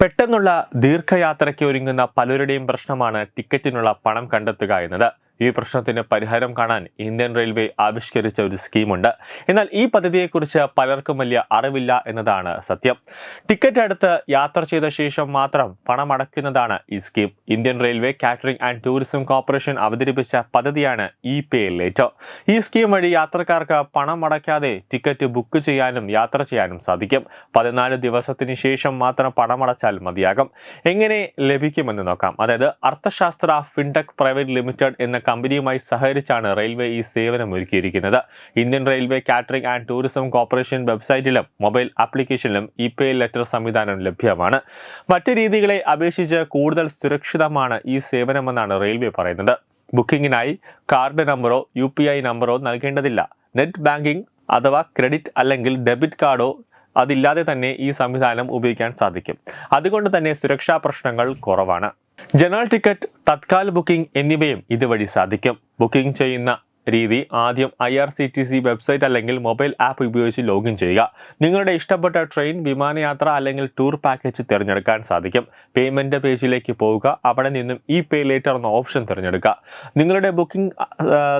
പെട്ടെന്നുള്ള ദീർഘയാത്രയ്ക്ക് ഒരുങ്ങുന്ന പലരുടെയും പ്രശ്നമാണ് ടിക്കറ്റിനുള്ള പണം കണ്ടെത്തുക എന്നത്. ഈ പ്രശ്നത്തിന് പരിഹാരം കാണാൻ ഇന്ത്യൻ റെയിൽവേ ആവിഷ്കരിച്ച ഒരു സ്കീമുണ്ട്. എന്നാൽ ഈ പദ്ധതിയെക്കുറിച്ച് പലർക്കും വലിയ അറിവില്ല എന്നതാണ് സത്യം. ടിക്കറ്റ് എടുത്ത് യാത്ര ചെയ്ത ശേഷം മാത്രം പണം അടയ്ക്കുന്നതാണ് ഈ scheme. Indian railway catering and tourism corporation അവതരിപ്പിച്ച പദ്ധതിയാണ് ഇ പേ ലേറ്റർ ഈ സ്കീം വഴി യാത്രക്കാർക്ക് പണം അടയ്ക്കാതെ ടിക്കറ്റ് ബുക്ക് ചെയ്യാനും യാത്ര ചെയ്യാനും സാധിക്കും. പതിനാല് ദിവസത്തിന് ശേഷം മാത്രം പണമടച്ചാൽ മതിയാകും. എങ്ങനെ ലഭിക്കുമെന്ന് നോക്കാം. അതായത് അർത്ഥശാസ്ത്ര ഫിൻടെക് പ്രൈവറ്റ് ലിമിറ്റഡ് എന്ന കമ്പനിയുമായി സഹകരിച്ചാണ് റെയിൽവേ ഈ സേവനം ഒരുക്കിയിരിക്കുന്നത്. Indian railway catering and tourism corporation വെബ്സൈറ്റിലും മൊബൈൽ ആപ്ലിക്കേഷനിലും ഇ പേ ലെറ്റർ സംവിധാനം ലഭ്യമാണ്. മറ്റ് രീതികളെ അപേക്ഷിച്ച് കൂടുതൽ സുരക്ഷിതമാണ് ഈ സേവനമെന്നാണ് റെയിൽവേ പറയുന്നത്. ബുക്കിംഗിനായി കാർഡ് നമ്പറോ യു പി ഐ നമ്പറോ നൽകേണ്ടതില്ല. നെറ്റ് ബാങ്കിംഗ് അഥവാ ക്രെഡിറ്റ് അല്ലെങ്കിൽ ഡെബിറ്റ് കാർഡോ അതില്ലാതെ തന്നെ ഈ സംവിധാനം ഉപയോഗിക്കാൻ സാധിക്കും. അതുകൊണ്ട് തന്നെ സുരക്ഷാ പ്രശ്നങ്ങൾ കുറവാണ്. ജനറൽ ടിക്കറ്റ് തത്കാൽ ബുക്കിംഗ് എന്നിവയും ഇതുവഴി സാധിക്കും. ബുക്കിംഗ് ചെയ്യുന്ന രീതി ആദ്യം I R C T C website അല്ലെങ്കിൽ മൊബൈൽ ആപ്പ് ഉപയോഗിച്ച് ലോഗിൻ ചെയ്യുക. നിങ്ങളുടെ ഇഷ്ടപ്പെട്ട ട്രെയിൻ വിമാനയാത്ര അല്ലെങ്കിൽ ടൂർ പാക്കേജ് തിരഞ്ഞെടുക്കാൻ സാധിക്കും. പേയ്മെന്റ് പേജിലേക്ക് പോവുക. അവിടെ നിന്നും ഇ പേ ലേറ്റർ എന്ന ഓപ്ഷൻ തിരഞ്ഞെടുക്കുക. നിങ്ങളുടെ ബുക്കിംഗ്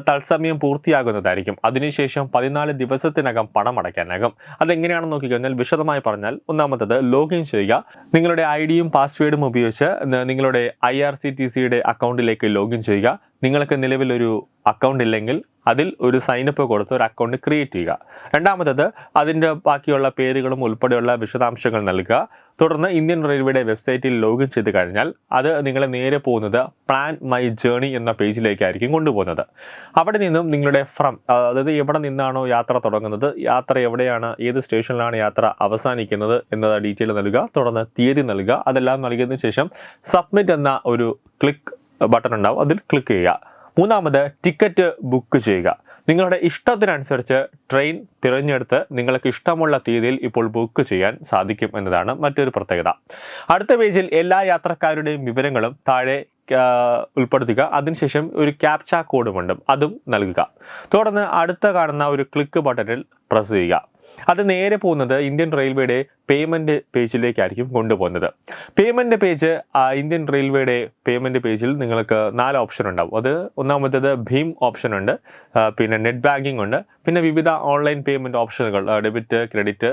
തത്സമയം പൂർത്തിയാകുന്നതായിരിക്കും. അതിനുശേഷം പതിനാല് ദിവസത്തിനകം പണം അടയ്ക്കാനാകും. അതെങ്ങനെയാണെന്ന് നോക്കിക്കഴിഞ്ഞാൽ വിശദമായി പറഞ്ഞാൽ ഒന്നാമത്തത് ലോഗിൻ ചെയ്യുക. നിങ്ങളുടെ ഐ ഡിയും പാസ്വേഡും ഉപയോഗിച്ച് നിങ്ങളുടെ ഐ ആർ സി ടി സിയുടെ അക്കൗണ്ടിലേക്ക് ലോഗിൻ ചെയ്യുക. നിങ്ങൾക്ക് നിലവിലൊരു അക്കൗണ്ട് ഇല്ലെങ്കിൽ അതിൽ ഒരു സൈനപ്പ് കൊടുത്ത് ഒരു അക്കൗണ്ട് ക്രിയേറ്റ് ചെയ്യുക. രണ്ടാമത്തത് അതിന്റെ ബാക്കിയുള്ള പേരുകളും ഉൾപ്പെടെയുള്ള വിശദാംശങ്ങൾ നൽകുക. തുടർന്ന് ഇന്ത്യൻ റെയിൽവേയുടെ വെബ്സൈറ്റിൽ ലോഗിൻ ചെയ്ത് കഴിഞ്ഞാൽ അത് നിങ്ങളെ നേരെ പോകുന്നത് പ്ലാൻ മൈ ജേണി എന്ന പേജിലേക്കായിരിക്കും കൊണ്ടുപോകുന്നത്. അവിടെ നിന്നും നിങ്ങളുടെ ഫ്രം അതായത് എവിടെ നിന്നാണോ യാത്ര തുടങ്ങുന്നത് യാത്ര എവിടെയാണ് ഏത് സ്റ്റേഷനിലാണ് യാത്ര അവസാനിക്കുന്നത് എന്നത് ഡീറ്റെയിൽ നൽകുക. തുടർന്ന് തീയതി നൽകുക. അതെല്ലാം നൽകിയതിനു ശേഷം സബ്മിറ്റ് എന്ന ഒരു ക്ലിക്ക് ബട്ടൺ ഉണ്ടാവും. അതിൽ ക്ലിക്ക് ചെയ്യുക. മൂന്നാമത് ടിക്കറ്റ് ബുക്ക് ചെയ്യുക. നിങ്ങളുടെ ഇഷ്ടത്തിനനുസരിച്ച് ട്രെയിൻ തിരഞ്ഞെടുത്ത് നിങ്ങൾക്ക് ഇഷ്ടമുള്ള തീയതിയിൽ ഇപ്പോൾ ബുക്ക് ചെയ്യാൻ സാധിക്കും എന്നതാണ് മറ്റൊരു പ്രത്യേകത. അടുത്ത പേജിൽ എല്ലാ യാത്രക്കാരുടെയും വിവരങ്ങളും താഴെ ഉൾപ്പെടുത്തുക. അതിനുശേഷം ഒരു ക്യാപ്ച കോഡുമുണ്ട് അതും നൽകുക. തുടർന്ന് അടുത്ത കാണുന്ന ഒരു ക്ലിക്ക് ബട്ടണിൽ പ്രസ് ചെയ്യുക. അത് നേരെ പോകുന്നത് ഇന്ത്യൻ റെയിൽവേയുടെ പേയ്മെന്റ് പേജിലേക്കായിരിക്കും കൊണ്ടുപോകുന്നത്. പേയ്മെന്റ് പേജ് ഇന്ത്യൻ റെയിൽവേയുടെ പേയ്മെന്റ് പേജിൽ നിങ്ങൾക്ക് നാല് ഓപ്ഷൻ ഉണ്ടാവും. അത് ഒന്നാമത്തേത് ഭീം ഓപ്ഷൻ ഉണ്ട് പിന്നെ നെറ്റ് ബാങ്കിങ് ഉണ്ട് പിന്നെ വിവിധ ഓൺലൈൻ പേയ്മെന്റ് ഓപ്ഷനുകൾ debit credit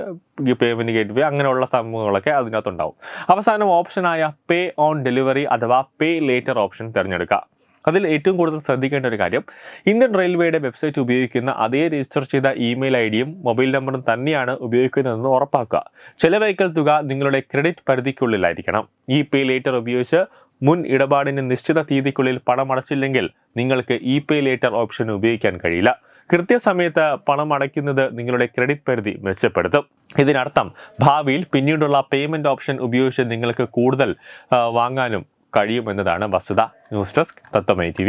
payment gateway അങ്ങനെയുള്ള സംഭവങ്ങളൊക്കെ അതിനകത്തുണ്ടാവും. അവസാനം ഓപ്ഷനായ പേ ഓൺ ഡെലിവറി അഥവാ പേ ലേറ്റർ ഓപ്ഷൻ തിരഞ്ഞെടുക്കുക. അതിൽ ഏറ്റവും കൂടുതൽ ശ്രദ്ധിക്കേണ്ട ഒരു കാര്യം ഇന്ത്യൻ റെയിൽവേയുടെ വെബ്സൈറ്റ് ഉപയോഗിക്കുന്ന അതേ രജിസ്റ്റർ ചെയ്ത ഇമെയിൽ ഐ ഡിയും മൊബൈൽ നമ്പറും തന്നെയാണ് ഉപയോഗിക്കുന്നതെന്ന് ഉറപ്പാക്കുക. ചെലവഴിക്കൽ തുക നിങ്ങളുടെ ക്രെഡിറ്റ് പരിധിക്കുള്ളിലായിരിക്കണം. ഇ പേ ലേറ്റർ ഉപയോഗിച്ച് മുൻ ഇടപാടിന് നിശ്ചിത തീയതിക്കുള്ളിൽ പണം അടച്ചില്ലെങ്കിൽ നിങ്ങൾക്ക് ഇ പേ ലേറ്റർ ഓപ്ഷൻ ഉപയോഗിക്കാൻ കഴിയില്ല. കൃത്യസമയത്ത് പണം അടയ്ക്കുന്നത് നിങ്ങളുടെ ക്രെഡിറ്റ് പരിധി മെച്ചപ്പെടുത്തും. ഇതിനർത്ഥം ഭാവിയിൽ പിന്നീടുള്ള പേയ്മെന്റ് ഓപ്ഷൻ ഉപയോഗിച്ച് നിങ്ങൾക്ക് കൂടുതൽ വാങ്ങാനും കഴിയുമെന്നതാണ് വസ്തുത ന്യൂസ് ഡെസ്ക് തത്വമൈ ടി